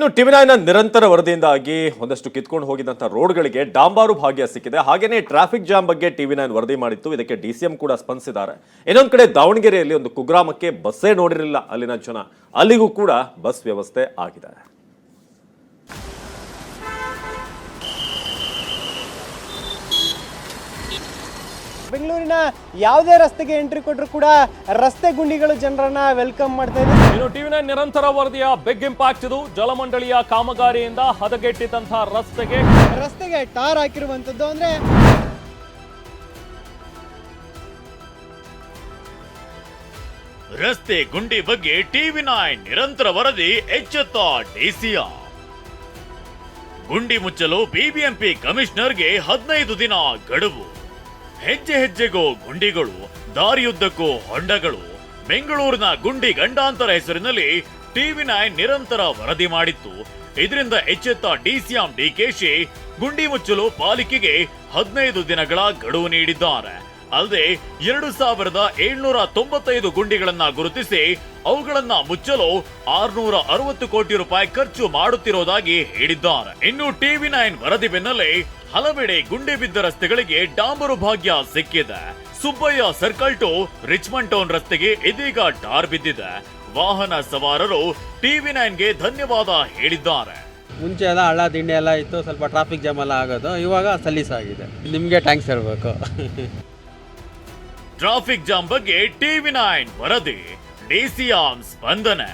ಇನ್ನು ನ ನಿರಂತರ ವರದಿಯಿಂದಾಗಿ ಒಂದಷ್ಟು ಕಿತ್ಕೊಂಡು ಹೋಗಿದ್ದಂಥ ರೋಡ್ಗಳಿಗೆ ಡಾಂಬಾರು ಭಾಗ್ಯ ಸಿಕ್ಕಿದೆ. ಹಾಗೆಯೇ ಟ್ರಾಫಿಕ್ ಜಾಮ್ ಬಗ್ಗೆ ಟಿವಿ ನೈನ್ ವರದಿ ಮಾಡಿತ್ತು. ಇದಕ್ಕೆ ಡಿ ಸಿ ಎಂ ಕೂಡ ಸ್ಪಂದಿಸಿದ್ದಾರೆ. ಇನ್ನೊಂದು ಕಡೆ ದಾವಣಗೆರೆಯಲ್ಲಿ ಒಂದು ಕುಗ್ರಾಮಕ್ಕೆ ಬಸ್ಸೇ ನೋಡಿರಲಿಲ್ಲ ಅಲ್ಲಿನ ಜನ. ಅಲ್ಲಿಗೂ ಕೂಡ ಬಸ್ ವ್ಯವಸ್ಥೆ ಆಗಿದೆ. ಬೆಂಗಳೂರಿನ ಯಾವುದೇ ರಸ್ತೆಗೆ ಎಂಟ್ರಿ ಕೊಟ್ಟರು ಕೂಡ ರಸ್ತೆ ಗುಂಡಿಗಳು ಜನರನ್ನ ವೆಲ್ಕಮ್ ಮಾಡ್ತಾ ಇದೆ. ಇನ್ನು ಟಿವಿನ ನಿರಂತರ ವರದಿಯ ಬಿಗ್ ಇಂಪ್ಯಾಕ್ಟ್ ಇದು. ಜಲಮಂಡಳಿಯ ಕಾಮಗಾರಿಯಿಂದ ಹದಗೆಟ್ಟಿದ್ದಂತಹ ರಸ್ತೆಗೆ ರಸ್ತೆಗೆ ಟಾರ್ ಹಾಕಿರುವಂತದ್ದು ಅಂದ್ರೆ ರಸ್ತೆ ಗುಂಡಿ ಬಗ್ಗೆ ಟಿವಿ ನೈನ್ ನಿರಂತರ ವರದಿ ಎಚ್ಚೆತ್ತ ಡಿಸಿಯ ಗುಂಡಿ ಮುಚ್ಚಲು ಬಿಬಿಎಂಪಿ ಕಮಿಷನರ್ಗೆ ಹದಿನೈದು ದಿನ ಗಡುವು. ಹೆಜ್ಜೆ ಹೆಜ್ಜೆಗೂ ಗುಂಡಿಗಳು, ದಾರಿಯುದ್ದಕ್ಕೂ ಹೊಂಡಗಳು, ಬೆಂಗಳೂರಿನ ಗುಂಡಿ ಗಂಡಾಂತರ ಹೆಸರಿನಲ್ಲಿ ಟಿವಿ ನೈನ್ ನಿರಂತರ ವರದಿ ಮಾಡಿತ್ತು. ಇದರಿಂದ ಎಚ್ಚೆತ್ತ ಡಿಸಿಎಂ ಡಿಕೆಶಿ ಗುಂಡಿ ಮುಚ್ಚಲು ಪಾಲಿಕೆಗೆ ಹದಿನೈದು ದಿನಗಳ ಗಡುವು ನೀಡಿದ್ದಾರೆ. ಅಲ್ಲದೆ ಎರಡು ಸಾವಿರದ ಏಳ್ನೂರ ತೊಂಬತ್ತೈದು ಗುಂಡಿಗಳನ್ನ ಗುರುತಿಸಿ ಅವುಗಳನ್ನ ಮುಚ್ಚಲು ಆರ್ನೂರ ಅರವತ್ತು ಕೋಟಿ ರೂಪಾಯಿ ಖರ್ಚು ಮಾಡುತ್ತಿರುವುದಾಗಿ ಹೇಳಿದ್ದಾರೆ. ಇನ್ನು ಟಿವಿ ನೈನ್ ವರದಿ ಬೆನ್ನಲ್ಲೇ ಹಲವೆಡೆ ಗುಂಡಿ ಬಿದ್ದ ರಸ್ತೆಗಳಿಗೆ ಡಾಂಬರು ಭಾಗ್ಯ ಸಿಕ್ಕಿದೆ. Subbaiah circle to Richmond town ರಸ್ತೆಗೆ ಇದೀಗ ಟಾರ್ ಬಿದ್ದಿದೆ. ವಾಹನ ಸವಾರರು ಟಿವಿ ನೈನ್ಗೆ ಧನ್ಯವಾದ ಹೇಳಿದ್ದಾರೆ. ಮುಂಚೆ ಎಲ್ಲ ಹಳ್ಳ ದಿಂಡೆ ಎಲ್ಲ ಇತ್ತು ಸ್ವಲ್ಪ ಟ್ರಾಫಿಕ್ ಜಾಮ್ ಎಲ್ಲ ಆಗೋದು ಇವಾಗ ಸಲೀಸಾಗಿದೆ ನಿಮಗೆ ಟ್ಯಾಂಕ್ಸ್ ಹೇಳಬೇಕು. ಟ್ರಾಫಿಕ್ ಜಾಮ್ ಬಗ್ಗೆ ಟಿವಿ ನೈನ್ ವರದಿ ಡಿಸಿಎಂ ಸ್ಪಂದನೆ.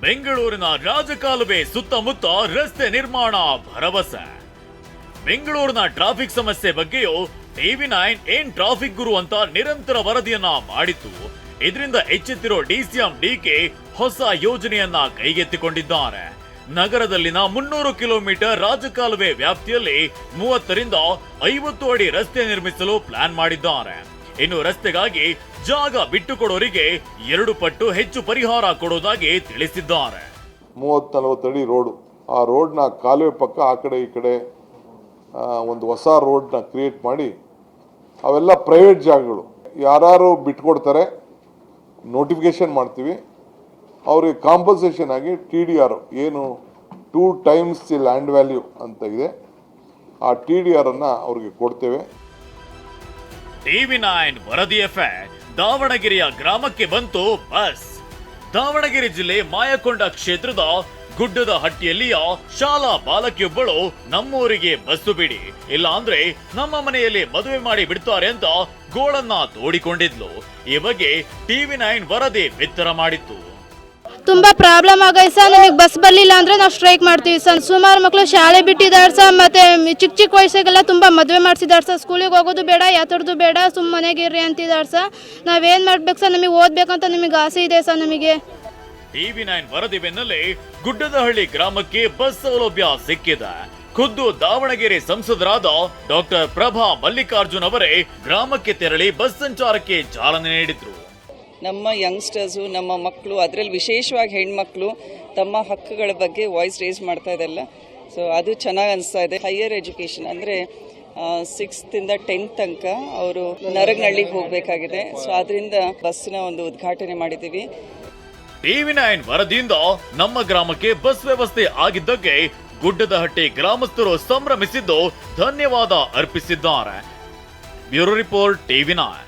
ಬೆಂಗಳೂರಿನ ರಾಜಕಾಲುವೆ ಸುತ್ತಮುತ್ತ ರಸ್ತೆ ನಿರ್ಮಾಣ ಭರವಸೆ. ಬೆಂಗಳೂರಿನ ಟ್ರಾಫಿಕ್ ಸಮಸ್ಯೆ ಬಗ್ಗೆಯೂ ಟಿವಿ ನೈನ್ ಏನ್ ಟ್ರಾಫಿಕ್ ಗುರು ಅಂತ ನಿರಂತರ ವರದಿಯನ್ನ ಮಾಡಿತ್ತು. ಇದರಿಂದ ಎಚ್ಚೆತ್ತಿರೋ ಡಿಸಿಎಂ ಡಿಕೆ ಹೊಸ ಯೋಜನೆಯನ್ನ ಕೈಗೆತ್ತಿಕೊಂಡಿದ್ದಾರೆ. ನಗರದಲ್ಲಿನ ಮುನ್ನೂರು ಕಿಲೋಮೀಟರ್ ರಾಜಕಾಲುವೆ ವ್ಯಾಪ್ತಿಯಲ್ಲಿ ಮೂವತ್ತರಿಂದ ಐವತ್ತು ಅಡಿ ರಸ್ತೆ ನಿರ್ಮಿಸಲು ಪ್ಲಾನ್ ಮಾಡಿದ್ದಾರೆ. ಇನ್ನು ರಸ್ತೆಗಾಗಿ ಜಾಗ ಬಿಟ್ಟುಕೊಡೋರಿಗೆ ಎರಡು ಪಟ್ಟು ಹೆಚ್ಚು ಪರಿಹಾರ ಕೊಡೋದಾಗಿ ತಿಳಿಸಿದ್ದಾರೆ. ಮೂವತ್ತು ಅಡಿ ರೋಡು. ಆ ರೋಡ್ನ ಕಾಲುವೆ ಪಕ್ಕ ಆ ಕಡೆ ಈ ಕಡೆ ಒಂದು ಹೊಸ ರೋಡ್ನ ಕ್ರಿಯೇಟ್ ಮಾಡಿ ಅವೆಲ್ಲ ಪ್ರೈವೇಟ್ ಜಾಗಗಳು. ಯಾರು ಬಿಟ್ಕೊಡ್ತಾರೆ ನೋಟಿಫಿಕೇಶನ್ ಮಾಡ್ತೀವಿ. ಅವ್ರಿಗೆ ಕಾಂಪನ್ಸೇಷನ್ ಆಗಿ ಟಿ ಡಿ ಆರ್ ಏನು two times the land value ಅಂತ ಇದೆ. ಆ ಟಿ ಡಿ ಆರನ್ನು ಅವ್ರಿಗೆ ಕೊಡ್ತೇವೆ. ಟಿವಿ ನೈನ್ ವರದಿ ಎಫೆಕ್ಟ್ ದಾವಣಗೆರೆಯ ಗ್ರಾಮಕ್ಕೆ ಬಂತು ಬಸ್. ದಾವಣಗೆರೆ ಜಿಲ್ಲೆ ಮಾಯಕೊಂಡ ಕ್ಷೇತ್ರದ ಗುಡ್ಡದ ಹಟ್ಟಿಯಲ್ಲಿಯ ಶಾಲಾ ಬಾಲಕಿಯೊಬ್ಬಳು ನಮ್ಮೂರಿಗೆ ಬಸ್ಸು ಬಿಡಿ. ಇಲ್ಲ ಅಂದ್ರೆ ನಮ್ಮ ಮನೆಯಲ್ಲಿ ಮದುವೆ ಮಾಡಿ ಬಿಡ್ತಾರೆ ಅಂತ ಗೋಳನ್ನ ತೋಡಿಕೊಂಡಿದ್ಲು. ಈ ಬಗ್ಗೆ ಟಿವಿ ನೈನ್ ವರದಿ ಬಿತ್ತರ ಮಾಡಿತ್ತು. ತುಂಬ ಪ್ರಾಬ್ಲಮ್ ಆಗೈತೆ ಸರ್. ನಮಗೆ ಬಸ್ ಬರಲಿಲ್ಲ ಅಂದ್ರೆ ನಾವು ಸ್ಟ್ರೈಕ್ ಮಾಡ್ತೀವಿ ಸರ್. ಸುಮಾರು ಮಕ್ಕಳು ಶಾಲೆ ಬಿಟ್ಟಿದ್ದಾರೆ ಸರ್. ಮತ್ತೆ ಚಿಕ್ಕ ಚಿಕ್ಕ ವಯಸ್ಸಿಗೆಲ್ಲ ತುಂಬಾ ಮದುವೆ ಮಾಡಿಸಿದ್ದಾರೆ ಸರ್. ಸ್ಕೂಲಿಗೆ ಹೋಗೋದು ಬೇಡ ಯಾತರದ್ದು ಬೇಡ ಸುಮ್ಮನೆಗೆ ಮನೆಗಿರ್ರಿ ಅಂತಿದ್ದಾರೆ ಸರ್. ನಾವೇನ್ ಮಾಡ್ಬೇಕು ಸರ್? ನಮಗೆ ಓದ್ಬೇಕಂತ ನಿಮಗೆ ಆಸೆ ಇದೆ ಸರ್ ನಮಗೆ. ಟಿವಿ ನೈನ್ ವರದಿ ಬೆನ್ನಲ್ಲೇ ಗುಡ್ಡದಹಳ್ಳಿ ಗ್ರಾಮಕ್ಕೆ ಬಸ್ ಸೌಲಭ್ಯ ಸಿಕ್ಕಿದೆ. ಖುದ್ದು ದಾವಣಗೆರೆ ಸಂಸದರಾದ ಡಾಕ್ಟರ್ ಪ್ರಭಾ ಮಲ್ಲಿಕಾರ್ಜುನ್ ಅವರೇ ಗ್ರಾಮಕ್ಕೆ ತೆರಳಿ ಬಸ್ ಸಂಚಾರಕ್ಕೆ ಚಾಲನೆ ನೀಡಿದ್ರು. ನಮ್ಮ ಯಂಗ್ಸ್ಟರ್ಸು ನಮ್ಮ ಮಕ್ಕಳು ಅದರಲ್ಲಿ ವಿಶೇಷವಾಗಿ ಹೆಣ್ಮಕ್ಳು ತಮ್ಮ ಹಕ್ಕುಗಳ ಬಗ್ಗೆ ವಾಯ್ಸ್ ರೇಸ್ ಮಾಡ್ತಾ ಇದೆಲ್ಲ. ಸೊ ಅದು ಚೆನ್ನಾಗಿ ಅನಿಸ್ತಾ ಇದೆ. ಹೈಯರ್ ಎಜುಕೇಷನ್ ಅಂದರೆ ಸಿಕ್ಸ್ತಿಂದ ಟೆಂತ್ ತನಕ ಅವರು ನರಗನಹಳ್ಳಿಗೆ ಹೋಗಬೇಕಾಗಿದೆ. ಸೊ ಅದರಿಂದ ಬಸ್ಸಿನ ಒಂದು ಉದ್ಘಾಟನೆ ಮಾಡಿದ್ದೀವಿ. ಟಿವಿ ನೈನ್ ವರದಿಯಿಂದ ನಮ್ಮ ಗ್ರಾಮಕ್ಕೆ ಬಸ್ ವ್ಯವಸ್ಥೆ ಆಗಿದ್ದಕ್ಕೆ ಗುಡ್ಡದಹಟ್ಟಿ ಗ್ರಾಮಸ್ಥರು ಸಂಭ್ರಮಿಸಿದ್ದು ಧನ್ಯವಾದ ಅರ್ಪಿಸಿದ್ದಾರೆ. Bureau report TV nine.